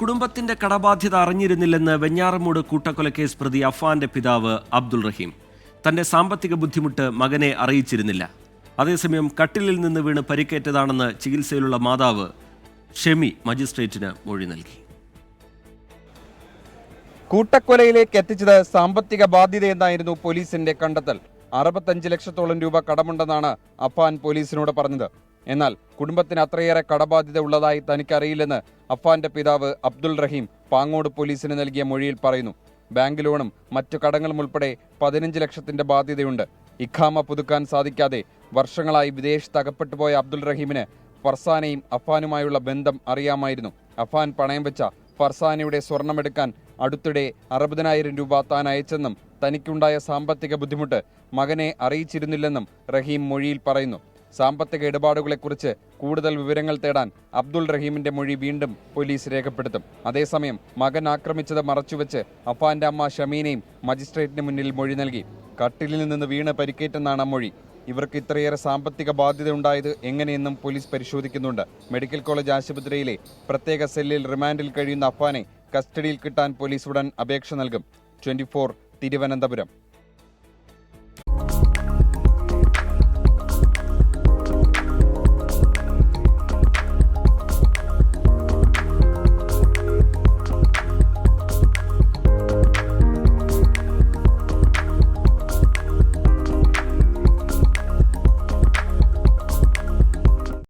കുടുംബത്തിന്റെ കടബാധ്യത അറിഞ്ഞിരുന്നില്ലെന്ന് വെഞ്ഞാറമൂട് കൂട്ടക്കൊലക്കേസ് പ്രതി അഫാന്റെ പിതാവ് അബ്ദുൾ റഹീം. തന്റെ സാമ്പത്തിക ബുദ്ധിമുട്ട് മകനെ അറിയിച്ചിരുന്നില്ല. അതേസമയം കട്ടിലിൽ നിന്ന് വീണ് പരിക്കേറ്റതാണെന്ന് ചികിത്സയിലുള്ള മാതാവ് ഷെമി മജിസ്ട്രേറ്റിന് മൊഴി നൽകി. കൂട്ടക്കൊലയിലേക്ക് എത്തിച്ചത് സാമ്പത്തിക ബാധ്യതയെന്നായിരുന്നു പോലീസിന്റെ കണ്ടെത്തൽ. അറുപത്തഞ്ച് ലക്ഷത്തോളം രൂപ കടമുണ്ടെന്നാണ് അഫാൻ പോലീസിനോട് പറഞ്ഞത്. എന്നാൽ കുടുംബത്തിന് അത്രയേറെ കടബാധ്യത ഉള്ളതായി തനിക്കറിയില്ലെന്ന് അഫാന്റെ പിതാവ് അബ്ദുൾ റഹീം പാങ്ങോട് പോലീസിന് നൽകിയ മൊഴിയിൽ പറയുന്നു. ബാങ്ക് ലോണും മറ്റു കടങ്ങളും ഉൾപ്പെടെ പതിനഞ്ച് ലക്ഷത്തിന്റെ ബാധ്യതയുണ്ട്. ഇഖാമ പുതുക്കാൻ സാധിക്കാതെ വർഷങ്ങളായി വിദേശത്ത് അകപ്പെട്ടു പോയ അബ്ദുൾ റഹീമിന് ഫർസാനയും അഫാനുമായുള്ള ബന്ധം അറിയാമായിരുന്നു. അഫാൻ പണയം വെച്ച ഫർസാനയുടെ സ്വർണമെടുക്കാൻ അടുത്തിടെ അറുപതിനായിരം രൂപ താൻ അയച്ചെന്നും തനിക്കുണ്ടായ സാമ്പത്തിക ബുദ്ധിമുട്ട് മകനെ അറിയിച്ചിരുന്നില്ലെന്നും റഹീം മൊഴിയിൽ പറയുന്നു. സാമ്പത്തിക ഇടപാടുകളെക്കുറിച്ച് കൂടുതൽ വിവരങ്ങൾ തേടാൻ അബ്ദുൾ റഹീമിന്റെ മൊഴി വീണ്ടും പോലീസ് രേഖപ്പെടുത്തും. അതേസമയം മകൻ ആക്രമിച്ചത് മറച്ചുവെച്ച് അഫാന്റെ അമ്മ ഷമീനയും മജിസ്ട്രേറ്റിന് മുന്നിൽ മൊഴി നൽകി. കട്ടിലിൽ നിന്ന് വീണ് പരിക്കേറ്റെന്നാണ് മൊഴി. ഇവർക്ക് ഇത്രയേറെ സാമ്പത്തിക ബാധ്യത ഉണ്ടായത് എങ്ങനെയെന്നും പോലീസ് പരിശോധിക്കുന്നുണ്ട്. മെഡിക്കൽ കോളേജ് ആശുപത്രിയിലെ പ്രത്യേക സെല്ലിൽ റിമാൻഡിൽ കഴിയുന്ന അഫാനെ കസ്റ്റഡിയിൽ കിട്ടാൻ പോലീസ് ഉടൻ അപേക്ഷ നൽകും. ട്വന്റി തിരുവനന്തപുരം.